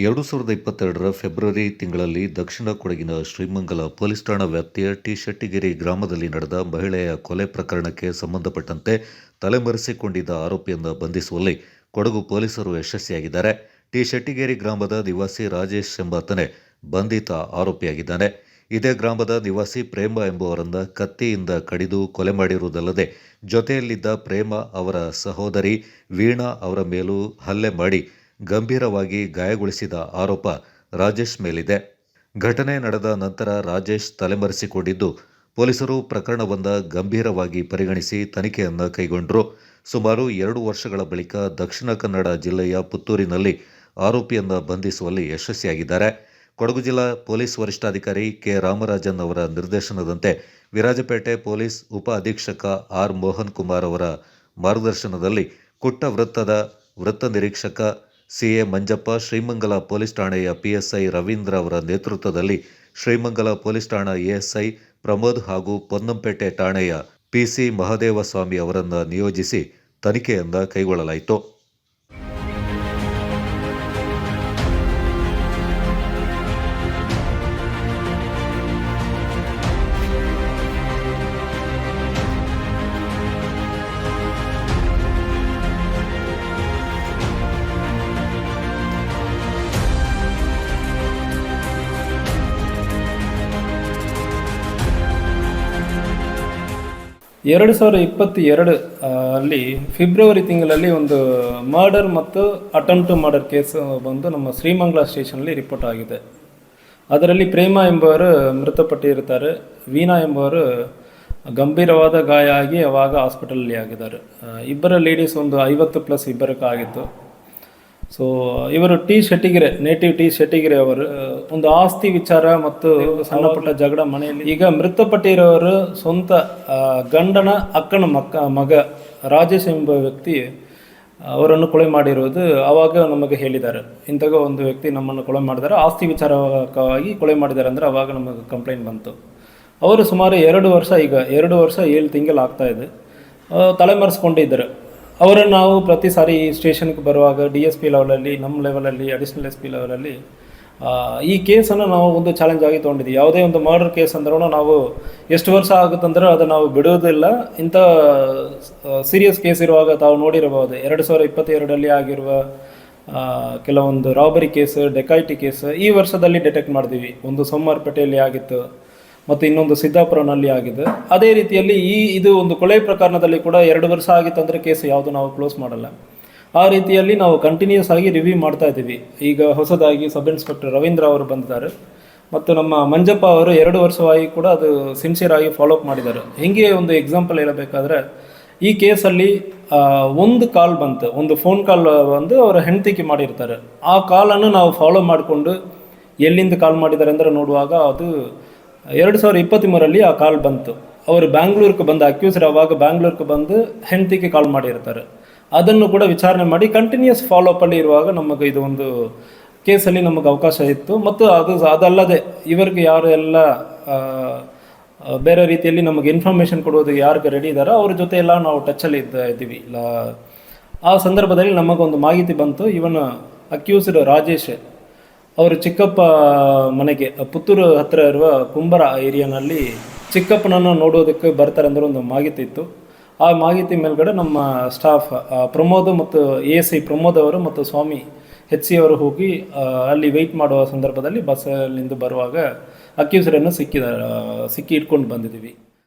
ಎರಡು ಸಾವಿರದ ಇಪ್ಪತ್ತೆರಡರ ಫೆಬ್ರವರಿ ತಿಂಗಳಲ್ಲಿ ದಕ್ಷಿಣ ಕೊಡಗಿನ ಶ್ರೀಮಂಗಲ ಪೊಲೀಸ್ ಠಾಣಾ ವ್ಯಾಪ್ತಿಯ ಟಿ ಶೆಟ್ಟಿಗೆರೆ ಗ್ರಾಮದಲ್ಲಿ ನಡೆದ ಮಹಿಳೆಯ ಕೊಲೆ ಪ್ರಕರಣಕ್ಕೆ ಸಂಬಂಧಪಟ್ಟಂತೆ ತಲೆಮರೆಸಿಕೊಂಡಿದ್ದ ಆರೋಪಿಯನ್ನು ಬಂಧಿಸುವಲ್ಲಿ ಕೊಡಗು ಪೊಲೀಸರು ಯಶಸ್ವಿಯಾಗಿದ್ದಾರೆ. ಟಿ ಶೆಟ್ಟಿಗೇರಿ ಗ್ರಾಮದ ನಿವಾಸಿ ರಾಜೇಶ್ ಎಂಬಾತನೇ ಬಂಧಿತ ಆರೋಪಿಯಾಗಿದ್ದಾನೆ. ಇದೇ ಗ್ರಾಮದ ನಿವಾಸಿ ಪ್ರೇಮ ಎಂಬುವರನ್ನ ಕತ್ತಿಯಿಂದ ಕಡಿದು ಕೊಲೆ ಮಾಡಿರುವುದಲ್ಲದೆ ಜೊತೆಯಲ್ಲಿದ್ದ ಪ್ರೇಮ ಅವರ ಸಹೋದರಿ ವೀಣಾ ಅವರ ಮೇಲೂ ಹಲ್ಲೆ ಮಾಡಿ ಗಂಭೀರವಾಗಿ ಗಾಯಗೊಳಿಸಿದ ಆರೋಪ ರಾಜೇಶ್ ಮೇಲಿದೆ. ಘಟನೆ ನಡೆದ ನಂತರ ರಾಜೇಶ್ ತಲೆಮರೆಸಿಕೊಂಡಿದ್ದು, ಪೊಲೀಸರು ಪ್ರಕರಣವನ್ನ ಗಂಭೀರವಾಗಿ ಪರಿಗಣಿಸಿ ತನಿಖೆಯನ್ನು ಕೈಗೊಂಡರು. ಸುಮಾರು ಎರಡು ವರ್ಷಗಳ ಬಳಿಕ ದಕ್ಷಿಣ ಕನ್ನಡ ಜಿಲ್ಲೆಯ ಪುತ್ತೂರಿನಲ್ಲಿ ಆರೋಪಿಯನ್ನು ಬಂಧಿಸುವಲ್ಲಿ ಯಶಸ್ವಿಯಾಗಿದ್ದಾರೆ. ಕೊಡಗು ಜಿಲ್ಲಾ ಪೊಲೀಸ್ ವರಿಷ್ಠಾಧಿಕಾರಿ ಕೆ. ರಾಮರಾಜನ್ ಅವರ ನಿರ್ದೇಶನದಂತೆ ವಿರಾಜಪೇಟೆ ಪೊಲೀಸ್ ಉಪ ಅಧೀಕ್ಷಕ ಆರ್. ಮೋಹನ್ ಕುಮಾರ್ ಅವರ ಮಾರ್ಗದರ್ಶನದಲ್ಲಿ ಕುಟ್ಟ ವೃತ್ತದ ವೃತ್ತ ನಿರೀಕ್ಷಕ ಸಿಎ ಮಂಜಪ್ಪ ಶ್ರೀಮಂಗಲ ಪೊಲೀಸ್ ಠಾಣೆಯ ಪಿಎಸ್ಐ ರವೀಂದ್ರ ಅವರ ನೇತೃತ್ವದಲ್ಲಿ ಶ್ರೀಮಂಗಲ ಪೊಲೀಸ್ ಠಾಣಾ ಎಎಸ್ಐ ಪ್ರಮೋದ್ ಹಾಗೂ ಪೊನ್ನಂಪೇಟೆ ಠಾಣೆಯ ಪಿಸಿ ಮಹದೇವಸ್ವಾಮಿ ಅವರನ್ನು ನಿಯೋಜಿಸಿ ತನಿಖೆಯಿಂದ ಕೈಗೊಳ್ಳಲಾಯಿತು. ಎರಡು ಸಾವಿರ ಇಪ್ಪತ್ತು ಎರಡು ಅಲ್ಲಿ ಫೆಬ್ರವರಿ ತಿಂಗಳಲ್ಲಿ ಒಂದು ಮರ್ಡರ್ ಮತ್ತು ಅಟೆಂಪ್ಟ್ ಮರ್ಡರ್ ಕೇಸ್ ಬಂದು ನಮ್ಮ ಶ್ರೀಮಂಗಲ ಸ್ಟೇಷನಲ್ಲಿ ರಿಪೋರ್ಟ್ ಆಗಿದೆ. ಅದರಲ್ಲಿ ಪ್ರೇಮ ಎಂಬುವರು ಮೃತಪಟ್ಟಿರುತ್ತಾರೆ. ವೀಣಾ ಎಂಬುವರು ಗಂಭೀರವಾದ ಗಾಯ ಆಗಿ ಅವಾಗ ಹಾಸ್ಪಿಟಲಲ್ಲಿ ಆಗಿದ್ದಾರೆ. ಇಬ್ಬರ ಲೇಡೀಸ್ ಒಂದು ಐವತ್ತು ಪ್ಲಸ್ ಇಬ್ಬರಕ್ಕೆ ಆಗಿತ್ತು ಸೊ ಇವರು T Shettigeri native T Shettigeri ಅವರು ಒಂದು ಆಸ್ತಿ ವಿಚಾರ ಮತ್ತು ಸಣ್ಣ ಪುಟ್ಟ ಜಗಳ ಮನೆಯಲ್ಲಿ. ಈಗ ಮೃತಪಟ್ಟಿರೋರು ಸ್ವಂತ ಗಂಡನ ಅಕ್ಕನ ಮಕ್ಕ ಮಗ ರಾಜೇಶ್ ಎಂಬ ವ್ಯಕ್ತಿ ಅವರನ್ನು ಕೊಲೆ ಮಾಡಿರುವುದು ಆವಾಗ ನಮಗೆ ಹೇಳಿದ್ದಾರೆ. ಇಂಥಾಗ ಒಂದು ವ್ಯಕ್ತಿ ನಮ್ಮನ್ನು ಕೊಲೆ ಮಾಡಿದ್ದಾರೆ. ಆಸ್ತಿ ವಿಚಾರವಾಗಿ ಕೊಲೆ ಮಾಡಿದ್ದಾರೆ ಅಂದರೆ ಆವಾಗ ನಮಗೆ ಕಂಪ್ಲೇಂಟ್ ಬಂತು. ಅವರು ಸುಮಾರು ಎರಡು ವರ್ಷ ಈಗ ಎರಡು ವರ್ಷ ಏಳು ತಿಂಗಳು ಆಗ್ತಾಯಿದೆ ತಲೆಮರೆಸ್ಕೊಂಡಿದ್ದರು. ಅವರನ್ನು ನಾವು ಪ್ರತಿ ಸಾರಿ ಸ್ಟೇಷನ್ಗೆ ಬರುವಾಗ ಡಿ ಎಸ್ ಪಿ ಲೆವೆಲಲ್ಲಿ ನಮ್ಮ ಲೆವೆಲಲ್ಲಿ ಅಡಿಷ್ನಲ್ ಎಸ್ ಪಿ ಲೆವೆಲಲ್ಲಿ ಈ ಕೇಸನ್ನು ನಾವು ಒಂದು ಚಾಲೆಂಜ್ ಆಗಿ ತೊಗೊಂಡಿದ್ವಿ ಯಾವುದೇ ಒಂದು ಮರ್ಡರ್ ಕೇಸ್ ಅಂದ್ರೂ ನಾವು ಎಷ್ಟು ವರ್ಷ ಆಗುತ್ತಂದ್ರೆ ಅದು ನಾವು ಬಿಡೋದಿಲ್ಲ ಇಂಥ ಸೀರಿಯಸ್ ಕೇಸ್ ಇರುವಾಗ ತಾವು ನೋಡಿರಬಹುದು. ಎರಡು ಸಾವಿರ ಇಪ್ಪತ್ತೆರಡರಲ್ಲಿ ಆಗಿರುವ ಕೆಲವೊಂದು ರಾಬರಿ ಕೇಸ್ ಡೆಕಾಯಿಟಿ ಕೇಸ್ ಈ ವರ್ಷದಲ್ಲಿ ಡಿಟೆಕ್ಟ್ ಮಾಡಿದ್ವಿ ಒಂದು ಸೋಮವಾರಪೇಟೆಯಲ್ಲಿ ಆಗಿತ್ತು. ಮತ್ತು ಇನ್ನೊಂದು ಸಿದ್ದಾಪುರನಲ್ಲಿ ಆಗಿದೆ. ಅದೇ ರೀತಿಯಲ್ಲಿ ಈ ಇದು ಒಂದು ಕೊಲೆ ಪ್ರಕರಣದಲ್ಲಿ ಕೂಡ ಎರಡು ವರ್ಷ ಆಗಿತ್ತಂದರೆ ಕೇಸ್ ಯಾವುದು ನಾವು ಕ್ಲೋಸ್ ಮಾಡಲ್ಲ. ಆ ರೀತಿಯಲ್ಲಿ ನಾವು ಕಂಟಿನ್ಯೂಸ್ ಆಗಿ ರಿವ್ಯೂ ಮಾಡ್ತಾ ಇದ್ದೀವಿ. ಈಗ ಹೊಸದಾಗಿ ಸಬ್ ಇನ್ಸ್ಪೆಕ್ಟರ್ ರವೀಂದ್ರ ಅವರು ಬಂದಿದ್ದಾರೆ. ಮತ್ತು ನಮ್ಮ ಮಂಜಪ್ಪ ಅವರು ಎರಡು ವರ್ಷವಾಗಿ ಕೂಡ ಅದು ಸಿನ್ಸಿಯರ್ ಆಗಿ ಫಾಲೋಅಪ್ ಮಾಡಿದ್ದಾರೆ. ಹೀಗೆ ಒಂದು ಎಕ್ಸಾಂಪಲ್ ಹೇಳಬೇಕಾದ್ರೆ, ಈ ಕೇಸಲ್ಲಿ ಒಂದು ಕಾಲ್ ಬಂತು. ಒಂದು ಫೋನ್ ಕಾಲ್ ಬಂದು ಅವರ ಹೆಂಡತಿಗೆ ಮಾಡಿರ್ತಾರೆ. ಆ ಕಾಲನ್ನು ನಾವು ಫಾಲೋ ಮಾಡಿಕೊಂಡು ಎಲ್ಲಿಂದ ಕಾಲ್ ಮಾಡಿದ್ದಾರೆ ಅಂದರೆ ನೋಡುವಾಗ ಅದು ಎರಡು ಸಾವಿರದ ಇಪ್ಪತ್ತ್ಮೂರರಲ್ಲಿ ಆ ಕಾಲ್ ಬಂತು. ಅವರು ಬ್ಯಾಂಗ್ಳೂರ್ಗೆ ಬಂದು ಅಕ್ಯೂಸ್ಡ್ ಆವಾಗ ಬ್ಯಾಂಗ್ಳೂರ್ಗೆ ಬಂದು ಹೆಂಡತಿಗೆ ಕಾಲ್ ಮಾಡಿರ್ತಾರೆ. ಅದನ್ನು ಕೂಡ ವಿಚಾರಣೆ ಮಾಡಿ ಕಂಟಿನ್ಯೂಸ್ ಫಾಲೋಅಪ್ಪಲ್ಲಿ ಇರುವಾಗ ನಮಗೆ ಇದು ಒಂದು ಕೇಸಲ್ಲಿ ನಮಗೆ ಅವಕಾಶ ಇತ್ತು. ಮತ್ತು ಅದು ಅದಲ್ಲದೆ ಇವರಿಗೆ ಯಾರು ಎಲ್ಲ ಬೇರೆ ರೀತಿಯಲ್ಲಿ ನಮಗೆ ಇನ್ಫಾರ್ಮೇಷನ್ ಕೊಡೋದು ಯಾರಿಗೆ ರೆಡಿ ಇದ್ದಾರೋ ಅವ್ರ ಜೊತೆ ಎಲ್ಲ ನಾವು ಟಚಲ್ಲಿ ಇದ್ದ, ಇದ್ದೀವಿ. ಆ ಸಂದರ್ಭದಲ್ಲಿ ನಮಗೊಂದು ಮಾಹಿತಿ ಬಂತು. ಇವನ್ ಅಕ್ಯೂಸ್ಡ್ ರಾಜೇಶ್. ಅವರು ಚಿಕ್ಕಪ್ಪ ಮನೆಗೆ, ಪುತ್ತೂರು ಹತ್ತಿರ ಇರುವ ಕುಂಬರ ಏರಿಯಾನಲ್ಲಿ ಚಿಕ್ಕಪ್ಪನನ್ನು ನೋಡೋದಕ್ಕೆ ಬರ್ತಾರೆ ಅಂದ್ರೆ ಒಂದು ಮಾಹಿತಿ ಇತ್ತು. ಆ ಮಾಹಿತಿ ಮೇಲ್ಗಡೆ ನಮ್ಮ ಸ್ಟಾಫ್ ಪ್ರಮೋದ್ ಮತ್ತು ಎ ಎಸ್ ಪ್ರಮೋದ್ ಅವರು ಮತ್ತು ಸ್ವಾಮಿ ಎಚ್ ಸಿ ಅವರು ಹೋಗಿ ಅಲ್ಲಿ ವೆಯ್ಟ್ ಮಾಡುವ ಸಂದರ್ಭದಲ್ಲಿ ಬಸ್ಸಲ್ಲಿಂದ ಬರುವಾಗ ಅಕ್ಯೂಸರನ್ನು ಸಿಕ್ಕಿದ ಸಿಕ್ಕಿ ಇಟ್ಕೊಂಡು ಬಂದಿದ್ದೀವಿ.